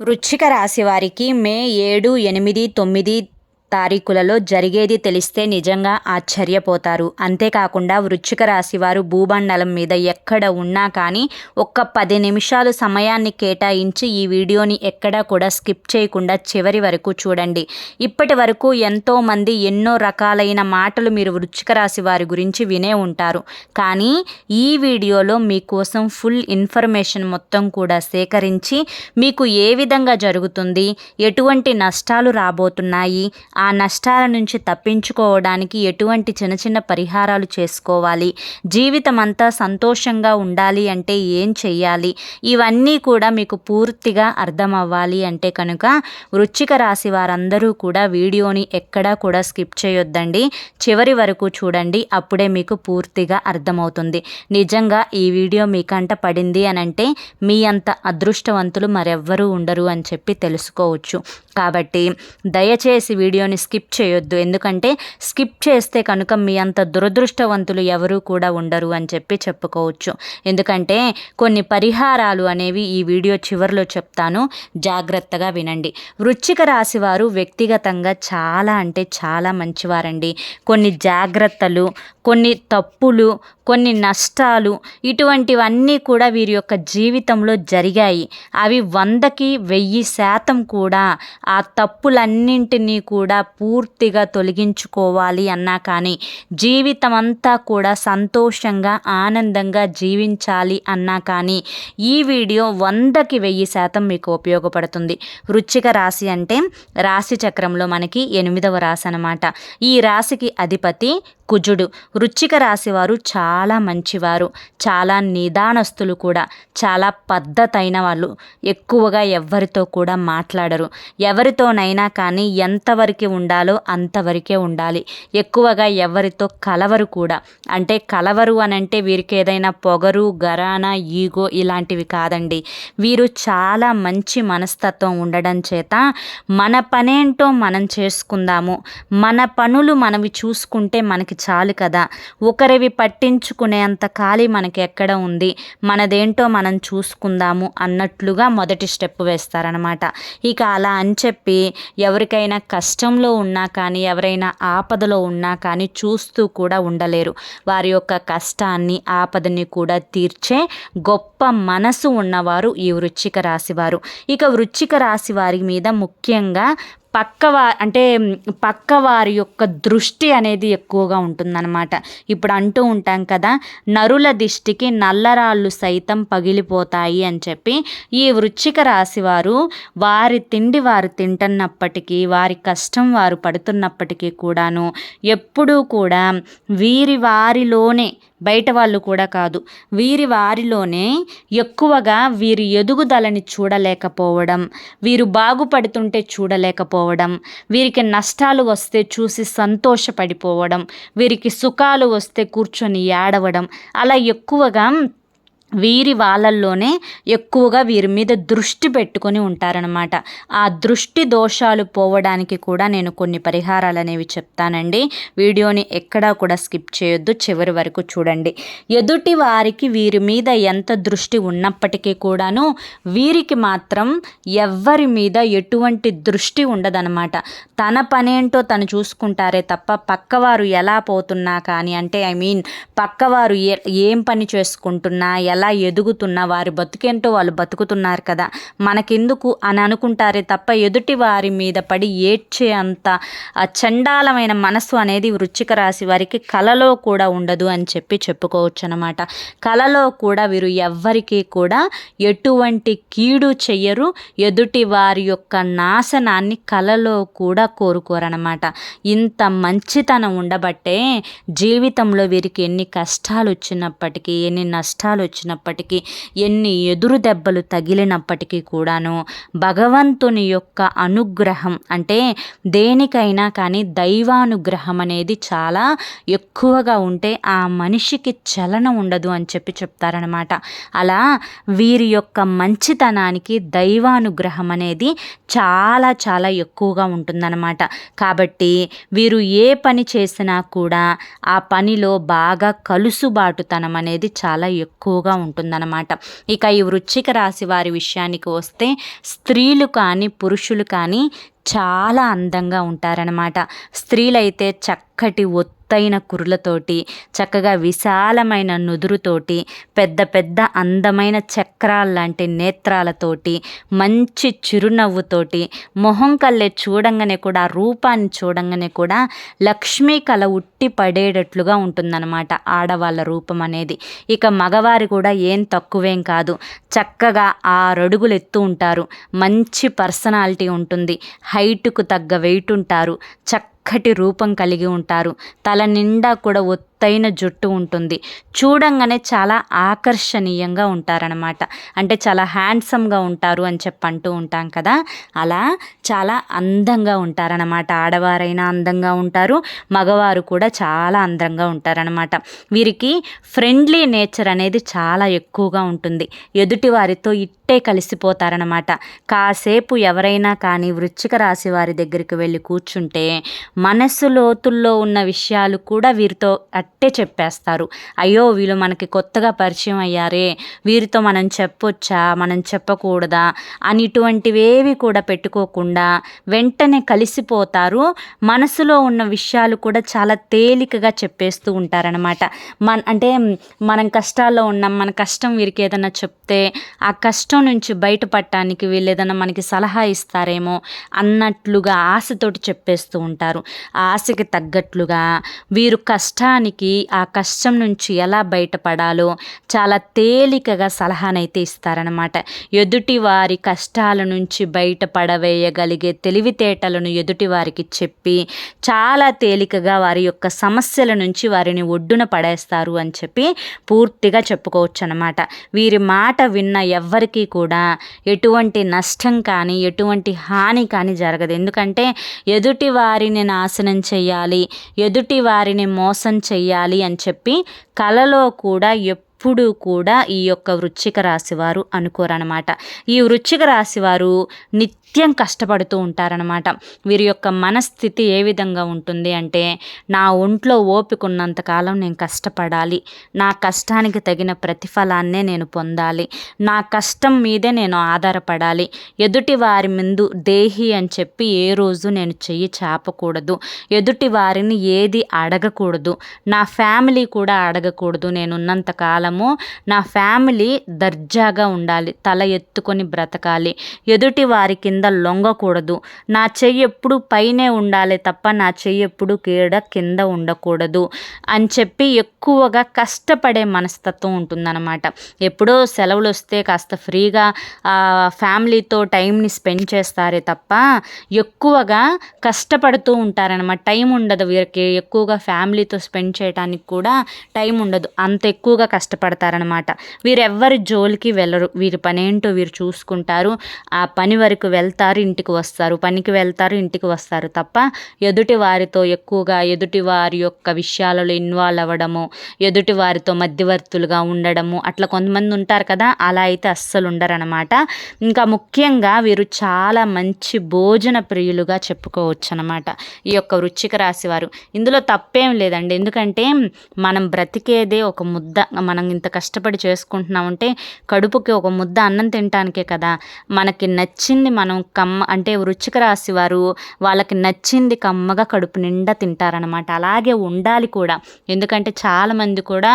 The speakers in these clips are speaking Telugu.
వృశ్చిక రాశి వారికి మే ఏడు ఎనిమిది తొమ్మిది తారీఖులలో జరిగేది తెలిస్తే నిజంగా ఆశ్చర్యపోతారు. అంతేకాకుండా వృశ్చిక రాశివారు వారు భూబండలం మీద ఎక్కడ ఉన్నా కానీ ఒక్క పది నిమిషాలు సమయాన్ని కేటాయించి ఈ వీడియోని ఎక్కడా కూడా స్కిప్ చేయకుండా చివరి వరకు చూడండి. ఇప్పటి వరకు ఎంతోమంది ఎన్నో రకాలైన మాటలు మీరు వృశ్చిక రాశి వారి గురించి వినే ఉంటారు. కానీ ఈ వీడియోలో మీకోసం ఫుల్ ఇన్ఫర్మేషన్ మొత్తం కూడా సేకరించి మీకు ఏ విధంగా జరుగుతుంది ఎటువంటి నష్టాలు రాబోతున్నాయి ఆ నష్టాల నుంచి తప్పించుకోవడానికి ఎటువంటి చిన్న చిన్న పరిహారాలు చేసుకోవాలి? జీవితం అంతా సంతోషంగా ఉండాలి అంటే ఏం చెయ్యాలి? ఇవన్నీ కూడా మీకు పూర్తిగా అర్థం అవ్వాలి అంటే కనుక వృచ్చిక రాశి వారందరూ కూడా వీడియోని ఎక్కడా కూడా స్కిప్ చేయొద్దండి. చివరి వరకు చూడండి అప్పుడే మీకు పూర్తిగా అర్థమవుతుంది. నిజంగా ఈ వీడియో మీకంట పడింది అని అంటే మీ అంత అదృష్టవంతులు మరెవ్వరూ ఉండరు అని చెప్పి తెలుసుకోవచ్చు. కాబట్టి దయచేసి వీడియో వీడియోని స్కిప్ చేయొద్దు. ఎందుకంటే స్కిప్ చేస్తే కనుక మీ అంత దురదృష్టవంతులు ఎవరూ కూడా ఉండరు అని చెప్పి చెప్పుకోవచ్చు. ఎందుకంటే కొన్ని పరిహారాలు అనేవి ఈ వీడియో చివరిలో చెప్తాను. జాగ్రత్తగా వినండి. వృశ్చిక రాశి వారు వ్యక్తిగతంగా చాలా అంటే చాలా మంచివారండి. కొన్ని జాగ్రత్తలు కొన్ని తప్పులు కొన్ని నష్టాలు ఇటువంటివన్నీ కూడా వీరి యొక్క జీవితంలో జరిగాయి. అవి వందకి వెయ్యి శాతం కూడా ఆ తప్పులన్నింటినీ కూడా పూర్తిగా తొలగించుకోవాలి అన్నా కానీ జీవితం అంతా కూడా సంతోషంగా ఆనందంగా జీవించాలి అన్నా కానీ ఈ వీడియో వందకి వెయ్యి శాతం మీకు ఉపయోగపడుతుంది. వృచ్చిక రాశి అంటే రాశి చక్రంలో మనకి ఎనిమిదవ రాశి అనమాట ఈ రాశికి అధిపతి కుజుడు. వృచ్చిక రాశివారు చాలా మంచివారు. చాలా నిదానస్తులు కూడా. చాలా పద్ధతైన వాళ్ళు. ఎక్కువగా ఎవరితో కూడా మాట్లాడరు. ఎవరితోనైనా కానీ ఎంతవరకు ఉండాలో అంతవరకే ఉండాలి. ఎక్కువగా ఎవరితో కలవరు కూడా. అంటే కలవరు అని అంటే వీరికి ఏదైనా పొగరు గరాన ఈగో ఇలాంటివి కాదండి. వీరు చాలా మంచి మనస్తత్వం ఉండడం చేత మన పనేంటో మనం చేసుకుందాము. మన పనులు మనవి చూసుకుంటే మనకి చాలు కదా. ఒకరివి పట్టించుకునేంత ఖాళీ మనకి ఎక్కడ ఉంది? మనదేంటో మనం చూసుకుందాము అన్నట్లుగా మొదటి స్టెప్ వేస్తారనమాట. ఇక అలా అని చెప్పి ఎవరికైనా కష్టంలో ఉన్నా కానీ ఎవరైనా ఆపదలో ఉన్నా కానీ చూస్తూ కూడా ఉండలేరు. వారి యొక్క కష్టాన్ని ఆపదని కూడా తీర్చే గొప్ప మనసు ఉన్నవారు ఈ వృచ్చిక రాశివారు. ఇక వృచ్చిక రాశి వారి మీద ముఖ్యంగా పక్కవా అంటే పక్కవారి యొక్క దృష్టి అనేది ఎక్కువగా ఉంటుందన్నమాట. ఇప్పుడు అంటూ ఉంటాం కదా నరుల దిష్టికి నల్లరాళ్ళు సైతం పగిలిపోతాయి అని చెప్పి ఈ వృచ్చిక రాశి వారు వారి తిండి వారు తింటున్నప్పటికీ వారి కష్టం వారు పడుతున్నప్పటికీ కూడాను ఎప్పుడూ కూడా వీరి వారిలోనే బయట వాళ్ళు కూడా కాదు. వీరి వారిలోనే ఎక్కువగా వీరి ఎదుగుదలని చూడలేకపోవడం వీరు బాగుపడుతుంటే చూడలేకపోవడం వీరికి నష్టాలు వస్తే చూసి సంతోషపడిపోవడం వీరికి సుఖాలు వస్తే కూర్చొని ఏడవడం అలా ఎక్కువగా వీరి వాళ్ళల్లోనే ఎక్కువగా వీరి మీద దృష్టి పెట్టుకొని ఉంటారనమాట ఆ దృష్టి దోషాలు పోవడానికి కూడా నేను కొన్ని పరిహారాలు అనేవి చెప్తానండి. వీడియోని ఎక్కడా కూడా స్కిప్ చేయొద్దు చివరి వరకు చూడండి. ఎదుటి వారికి వీరి మీద ఎంత దృష్టి ఉన్నప్పటికీ కూడాను వీరికి మాత్రం ఎవ్వరి మీద ఎటువంటి దృష్టి ఉండదనమాట తన పనేంటో తను చూసుకుంటారే తప్ప పక్కవారు ఎలా పోతున్నా కానీ అంటే ఐ మీన్ పక్కవారు ఏం పని చేసుకుంటున్నా ఎలా ఎదుగుతున్నా వారి బతుకేంటో వాళ్ళు బతుకుతున్నారు కదా. మనకెందుకు అని అనుకుంటారే తప్ప ఎదుటి వారి మీద పడి ఏడ్చే అంత చండాలమైన మనసు అనేది వృచ్చిక రాశి వారికి కలలో కూడా ఉండదు అని చెప్పి చెప్పుకోవచ్చు అనమాట కలలో కూడా వీరు ఎవ్వరికీ కూడా ఎటువంటి కీడు చెయ్యరు. ఎదుటి వారి యొక్క నాశనాన్ని కలలో కూడా కోరుకోరనమాట ఇంత మంచితనం ఉండబట్టే జీవితంలో వీరికి ఎన్ని కష్టాలు వచ్చినప్పటికీ ఎన్ని నష్టాలు వచ్చిన వచ్చినప్పటికీ ఎన్ని ఎదురు దెబ్బలు తగిలినప్పటికీ కూడాను భగవంతుని యొక్క అనుగ్రహం అంటే దేనికైనా కానీ దైవానుగ్రహం అనేది చాలా ఎక్కువగా ఉంటే ఆ మనిషికి చలనం ఉండదు అని చెప్పి చెప్తారనమాట అలా వీరి యొక్క మంచితనానికి దైవానుగ్రహం అనేది చాలా చాలా ఎక్కువగా ఉంటుందన్నమాట. కాబట్టి వీరు ఏ పని చేసినా కూడా ఆ పనిలో బాగా కలుసుబాటుతనం అనేది చాలా ఎక్కువగా ఉంటుందన్నమాట. ఇక ఈ వృశ్చిక రాశి వారి విషయానికి వస్తే స్త్రీలు కానీ పురుషులు కానీ చాలా అందంగా ఉంటారనమాట స్త్రీలైతే చక్క చక్కటి ఒత్తైన కురులతోటి చక్కగా విశాలమైన నుదురుతోటి పెద్ద పెద్ద అందమైన చక్రాల్లాంటి నేత్రాలతోటి మంచి చిరునవ్వుతోటి మొహం కళ్ళే చూడంగానే కూడా రూపాన్ని చూడంగానే కూడా లక్ష్మీ కళ ఉట్టి పడేటట్లుగా ఉంటుందన్నమాట ఆడవాళ్ళ రూపం అనేది. ఇక మగవారు కూడా ఏం తక్కువేం కాదు. చక్కగా ఆరడుగులు ఎత్తు ఉంటారు. మంచి పర్సనాలిటీ ఉంటుంది. హైట్కు తగ్గ వెయిట్ ఉంటారు. చక్క చక్కటి రూపం కలిగి ఉంటారు. తల నిండా కూడా ఒత్తైన జుట్టు ఉంటుంది. చూడంగానే చాలా ఆకర్షణీయంగా ఉంటారనమాట అంటే చాలా హ్యాండ్సమ్గా ఉంటారు అని చెప్పి అంటూ ఉంటాం కదా. అలా చాలా అందంగా ఉంటారనమాట ఆడవారైనా అందంగా ఉంటారు. మగవారు కూడా చాలా అందంగా ఉంటారనమాట వీరికి ఫ్రెండ్లీ నేచర్ అనేది చాలా ఎక్కువగా ఉంటుంది. ఎదుటి వారితో ఇట్టే కలిసిపోతారనమాట కాసేపు ఎవరైనా కానీ వృచ్చిక రాశి వారి దగ్గరికి వెళ్ళి కూర్చుంటే మనసు లోతుల్లో ఉన్న విషయాలు కూడా వీరితో అట్టే చెప్పేస్తారు. అయ్యో వీళ్ళు మనకి కొత్తగా పరిచయం అయ్యారే వీరితో మనం చెప్పొచ్చా మనం చెప్పకూడదా అని ఇటువంటివేవి కూడా పెట్టుకోకుండా వెంటనే కలిసిపోతారు. మనసులో ఉన్న విషయాలు కూడా చాలా తేలికగా చెప్పేస్తూ ఉంటారనమాట మన అంటే మనం కష్టాల్లో ఉన్నాం మన కష్టం వీరికి ఏదైనా చెప్తే ఆ కష్టం నుంచి బయటపడటానికి వీళ్ళు ఏదైనా మనకి సలహా ఇస్తారేమో అన్నట్లుగా ఆశతోటి చెప్పేస్తూ ఉంటారు. ఆశకి తగ్గట్లుగా వీరు కష్టానికి ఆ కష్టం నుంచి ఎలా బయటపడాలో చాలా తేలికగా సలహానైతే ఇస్తారనమాట ఎదుటి వారి కష్టాల నుంచి బయటపడవేయగలిగే తెలివితేటలను ఎదుటి వారికి చెప్పి చాలా తేలికగా వారి యొక్క సమస్యల నుంచి వారిని ఒడ్డున పడేస్తారు అని చెప్పి పూర్తిగా చెప్పుకోవచ్చు అనమాట వీరి మాట విన్న ఎవ్వరికీ కూడా ఎటువంటి నష్టం కానీ ఎటువంటి హాని కానీ జరగదు. ఎందుకంటే ఎదుటి వారిని నా నాశనం చేయాలి ఎదుటి వారిని మోసం చేయాలి అని చెప్పి కలలో కూడా ఎప్పుడూ కూడా ఈ యొక్క వృశ్చిక రాశివారు అనుకోరనమాట ఈ వృశ్చిక రాశి వారు నిత్యం కష్టపడుతూ ఉంటారనమాట వీరి యొక్క మనస్థితి ఏ విధంగా ఉంటుంది అంటే నా ఒంట్లో ఓపిక ఉన్నంతకాలం నేను కష్టపడాలి. నా కష్టానికి తగిన ప్రతిఫలాన్నే నేను పొందాలి. నా కష్టం మీదే నేను ఆధారపడాలి. ఎదుటి వారి ముందు దేహి అని చెప్పి ఏ రోజు నేను చెయ్యి చాపకూడదు. ఎదుటి వారిని ఏది అడగకూడదు. నా ఫ్యామిలీ కూడా అడగకూడదు. నేనున్నంతకాలం కాలము నా ఫ్యామిలీ దర్జాగా ఉండాలి తల ఎత్తుకొని బ్రతకాలి. ఎదుటి వారి కింద లొంగకూడదు. నా చెయ్యి ఎప్పుడు పైనే ఉండాలి తప్ప నా చెయ్యి ఎప్పుడు కీడ కింద ఉండకూడదు అని చెప్పి ఎక్కువగా కష్టపడే మనస్తత్వం ఉంటుందన్నమాట. ఎప్పుడో సెలవులు వస్తే కాస్త ఫ్రీగా ఫ్యామిలీతో టైంని స్పెండ్ చేస్తారే తప్ప ఎక్కువగా కష్టపడుతూ ఉంటారనమాట టైం ఉండదు వీరికి. ఎక్కువగా ఫ్యామిలీతో స్పెండ్ చేయడానికి కూడా టైం ఉండదు. అంత ఎక్కువగా కష్టపడతారనమాట వీరెవ్వరి జోలికి వెళ్ళరు. వీరి పని ఏంటో వీరు చూసుకుంటారు. ఆ పని వరకు వెళ్తారు ఇంటికి వస్తారు. పనికి వెళ్తారు ఇంటికి వస్తారు తప్ప ఎదుటి వారితో ఎక్కువగా ఎదుటి వారి యొక్క విషయాలలో ఇన్వాల్వ్ అవ్వడము ఎదుటి వారితో మధ్యవర్తులుగా ఉండడము అట్లా కొంతమంది ఉంటారు కదా అలా అయితే అస్సలు ఉండరనమాట ఇంకా ముఖ్యంగా వీరు చాలా మంచి భోజన ప్రియులుగా చెప్పుకోవచ్చు అనమాట ఈ యొక్క వృచ్చిక రాశి వారు. ఇందులో తప్పేం లేదండి. ఎందుకంటే మనం బ్రతికేదే ఒక ముద్ద మనం ఇంత కష్టపడి చేసుకుంటున్నామంటే కడుపుకి ఒక ముద్ద అన్నం తినటానికే కదా. మనకి నచ్చింది మనం కమ్మ అంటే వృచ్చిక రాశి వారు వాళ్ళకి నచ్చింది కమ్మగా కడుపు నిండా తింటారనమాట అలాగే ఉండాలి కూడా. ఎందుకంటే చాలామంది కూడా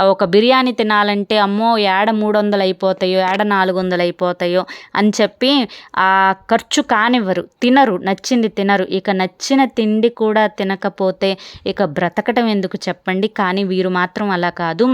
ఒక బిర్యానీ తినాలంటే అమ్మో ఏడ మూడు వందలు అయిపోతాయో ఏడ నాలుగు వందలు అయిపోతాయో అని చెప్పి ఆ ఖర్చు కానివ్వరు. తినరు. నచ్చింది తినరు. ఇక నచ్చిన తిండి కూడా తినకపోతే ఇక బ్రతకటం ఎందుకు చెప్పండి? కానీ వీరు మాత్రం అలా కాదు.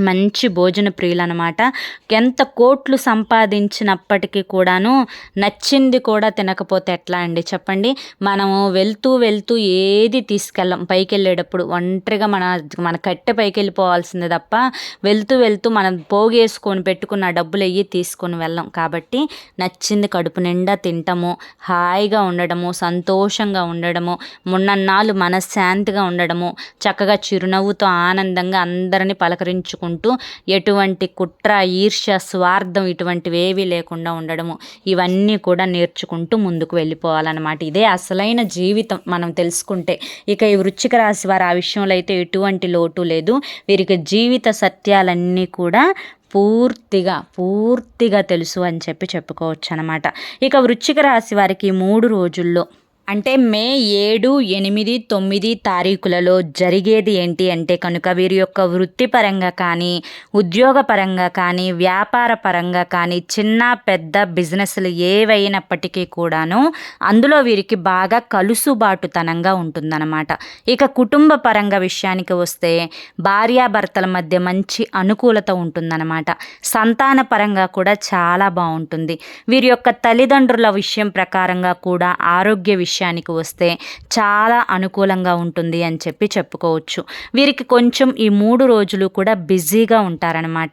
మంచి భోజన ప్రియులనమాట. ఎంత కోట్లు సంపాదించినప్పటికీ కూడాను నచ్చింది కూడా తినకపోతే ఎట్లా అండి చెప్పండి? మనము వెళ్తూ వెళ్తూ ఏది తీసుకెళ్ళం? పైకి వెళ్ళేటప్పుడు ఒంటరిగా మన మన కట్టె పైకి వెళ్ళిపోవాల్సిందే తప్ప వెళ్తూ వెళ్తూ మనం పోగేసుకొని పెట్టుకున్న డబ్బులు అయ్యి తీసుకొని వెళ్ళం. కాబట్టి నచ్చింది కడుపు నిండా తింటాము హాయిగా ఉండడము సంతోషంగా ఉండడము మొన్నన్నాళ్ళు మనశ్శాంతిగా ఉండడము చక్కగా చిరునవ్వుతో ఆనందంగా అందరినీ పలకరించుకుంటూ చేసుకుంటూ ఎటువంటి కుట్ర ఈర్ష్య స్వార్థం ఇటువంటివి ఏవి లేకుండా ఉండడము. ఇవన్నీ కూడా నేర్చుకుంటూ ముందుకు వెళ్ళిపోవాలన్నమాట. ఇదే అసలైన జీవితం మనం తెలుసుకుంటే. ఇక ఈ వృచ్చిక రాశి వారు ఆ విషయంలో అయితే ఎటువంటి లోటు లేదు. వీరికి జీవిత సత్యాలన్నీ కూడా పూర్తిగా పూర్తిగా తెలుసు అని చెప్పి చెప్పుకోవచ్చు అనమాట ఇక వృచ్చిక రాశి వారికి మూడు రోజుల్లో అంటే మే ఏడు ఎనిమిది తొమ్మిది తారీఖులలో జరిగేది ఏంటి అంటే కనుక వీరి యొక్క వృత్తిపరంగా కానీ ఉద్యోగపరంగా కానీ వ్యాపార పరంగా కానీ చిన్న పెద్ద బిజినెస్లు ఏవైనప్పటికీ కూడాను అందులో వీరికి బాగా కలుసుబాటుతనంగా ఉంటుందన్నమాట. ఇక కుటుంబ పరంగా విషయానికి వస్తే భార్యాభర్తల మధ్య మంచి అనుకూలత ఉంటుందన్నమాట. సంతాన పరంగా కూడా చాలా బాగుంటుంది. వీరి యొక్క తల్లిదండ్రుల విషయం ప్రకారంగా కూడా ఆరోగ్య విషయం విషయానికి వస్తే చాలా అనుకూలంగా ఉంటుంది అని చెప్పి చెప్పుకోవచ్చు. వీరికి కొంచెం ఈ మూడు రోజులు కూడా బిజీగా ఉంటారనమాట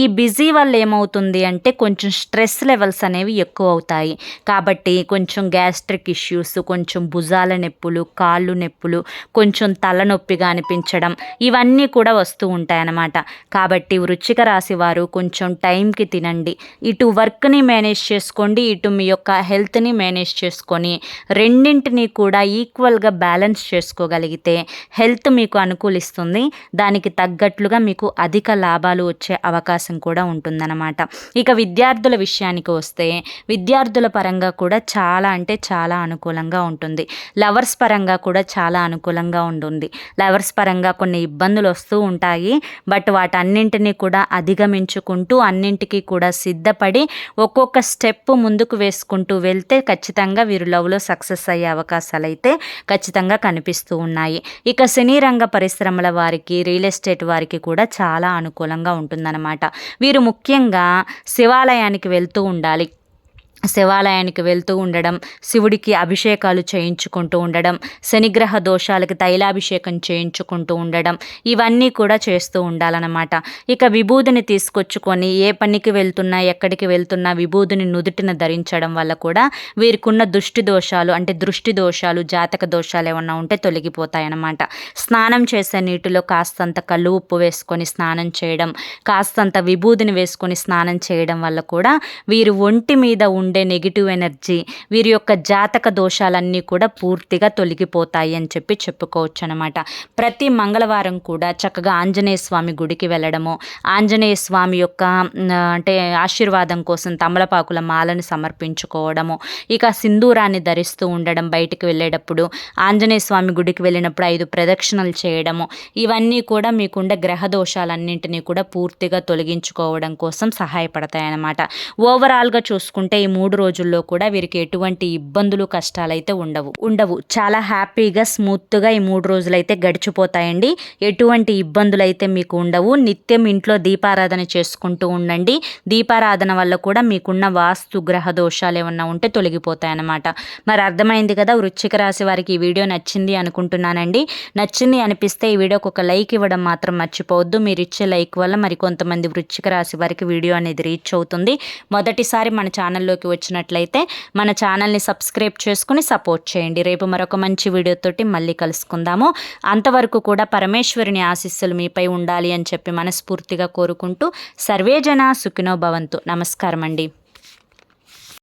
ఈ బిజీ వల్ల ఏమవుతుంది అంటే కొంచెం స్ట్రెస్ లెవెల్స్ అనేవి ఎక్కువ అవుతాయి. కాబట్టి కొంచెం గ్యాస్ట్రిక్ ఇష్యూస్ కొంచెం భుజాల నొప్పులు కాళ్ళు నొప్పులు కొంచెం తలనొప్పిగా అనిపించడం ఇవన్నీ కూడా వస్తూ ఉంటాయన్నమాట. కాబట్టి వృచ్చిక రాశి వారు కొంచెం టైంకి తినండి. ఇటు వర్క్ని మేనేజ్ చేసుకోండి ఇటు మీ యొక్క హెల్త్ని మేనేజ్ చేసుకొని రెండు రెండింటినీ కూడా ఈక్వల్గా బ్యాలెన్స్ చేసుకోగలిగితే హెల్త్ మీకు అనుకూలిస్తుంది. దానికి తగ్గట్లుగా మీకు అధిక లాభాలు వచ్చే అవకాశం కూడా ఉంటుందన్నమాట. ఇక విద్యార్థుల విషయానికి వస్తే విద్యార్థుల పరంగా కూడా చాలా అంటే చాలా అనుకూలంగా ఉంటుంది. లవర్స్ పరంగా కూడా చాలా అనుకూలంగా ఉంటుంది. లవర్స్ పరంగా కొన్ని ఇబ్బందులు వస్తూ ఉంటాయి. బట్ వాటన్నింటినీ కూడా అధిగమించుకుంటూ అన్నింటికీ కూడా సిద్ధపడి ఒక్కొక్క స్టెప్ ముందుకు వేసుకుంటూ వెళ్తే ఖచ్చితంగా వీరు లవ్లో సక్సెస్ అయ్యే అవకాశాలు అయితే ఖచ్చితంగా కనిపిస్తూ ఉన్నాయి. ఇక సినీ రంగ పరిశ్రమల వారికి రియల్ ఎస్టేట్ వారికి కూడా చాలా అనుకూలంగా ఉంటుందన్నమాట. వీరు ముఖ్యంగా శివాలయానికి వెళ్తూ ఉండాలి. శివాలయానికి వెళ్తూ ఉండడం శివుడికి అభిషేకాలు చేయించుకుంటూ ఉండడం శనిగ్రహ దోషాలకి తైలాభిషేకం చేయించుకుంటూ ఉండడం ఇవన్నీ కూడా చేస్తూ ఉండాలన్నమాట. ఇక విభూదిని తీసుకొచ్చుకొని ఏ పనికి వెళ్తున్నా ఎక్కడికి వెళ్తున్నా విభూదిని నుదుటిన ధరించడం వల్ల కూడా వీరికున్న దృష్టి దోషాలు అంటే దృష్టి దోషాలు జాతక దోషాలు ఏమన్నా ఉంటే తొలగిపోతాయన్నమాట. స్నానం చేసే నీటిలో కాస్తంత కళ్ళు ఉప్పు వేసుకొని స్నానం చేయడం కాస్తంత విభూదిని వేసుకొని స్నానం చేయడం వల్ల కూడా వీరు ఒంటి మీద ఉండే ఉండే నెగిటివ్ ఎనర్జీ వీరి యొక్క జాతక దోషాలన్నీ కూడా పూర్తిగా తొలగిపోతాయి అని చెప్పి చెప్పుకోవచ్చు అనమాట ప్రతి మంగళవారం కూడా చక్కగా ఆంజనేయ స్వామి గుడికి వెళ్ళడము ఆంజనేయ స్వామి యొక్క అంటే ఆశీర్వాదం కోసం తమలపాకుల మాలను సమర్పించుకోవడము ఇక సింధూరాన్ని ధరిస్తూ ఉండడం బయటికి వెళ్ళేటప్పుడు ఆంజనేయ స్వామి గుడికి వెళ్ళినప్పుడు ఐదు ప్రదక్షిణలు చేయడము ఇవన్నీ కూడా మీకుండే గ్రహ దోషాలన్నింటినీ కూడా పూర్తిగా తొలగించుకోవడం కోసం సహాయపడతాయి అన్నమాట ఓవరాల్గా చూసుకుంటే ఈ మూడు మూడు రోజుల్లో కూడా వీరికి ఎటువంటి ఇబ్బందులు కష్టాలైతే ఉండవు. ఉండవు. చాలా హ్యాపీగా స్మూత్గా ఈ మూడు రోజులైతే గడిచిపోతాయండి. ఎటువంటి ఇబ్బందులు అయితే మీకు ఉండవు. నిత్యం ఇంట్లో దీపారాధన చేసుకుంటూ ఉండండి. దీపారాధన వల్ల కూడా మీకున్న వాస్తు గ్రహ దోషాలు ఏమన్నా ఉంటే తొలగిపోతాయన్నమాట. మరి అర్థమైంది కదా వృశ్చిక రాశి వారికి ఈ వీడియో నచ్చింది అనుకుంటున్నానండి. నచ్చింది అనిపిస్తే ఈ వీడియోకి ఒక లైక్ ఇవ్వడం మాత్రం మర్చిపోవద్దు. మీరు ఇచ్చే లైక్ వల్ల మరి కొంతమంది వృశ్చిక రాశి వారికి వీడియో అనేది రీచ్ అవుతుంది. మొదటిసారి మన ఛానల్లోకి వచ్చినట్లయితే మన ఛానల్ని సబ్స్క్రైబ్ చేసుకుని సపోర్ట్ చేయండి. రేపు మరొక మంచి వీడియోతోటి మళ్ళీ కలుసుకుందాము. అంతవరకు కూడా పరమేశ్వరుని ఆశీస్సులు మీపై ఉండాలి అని చెప్పి మనస్ఫూర్తిగా కోరుకుంటూ సర్వేజన సుఖినో భవంతు. నమస్కారం అండి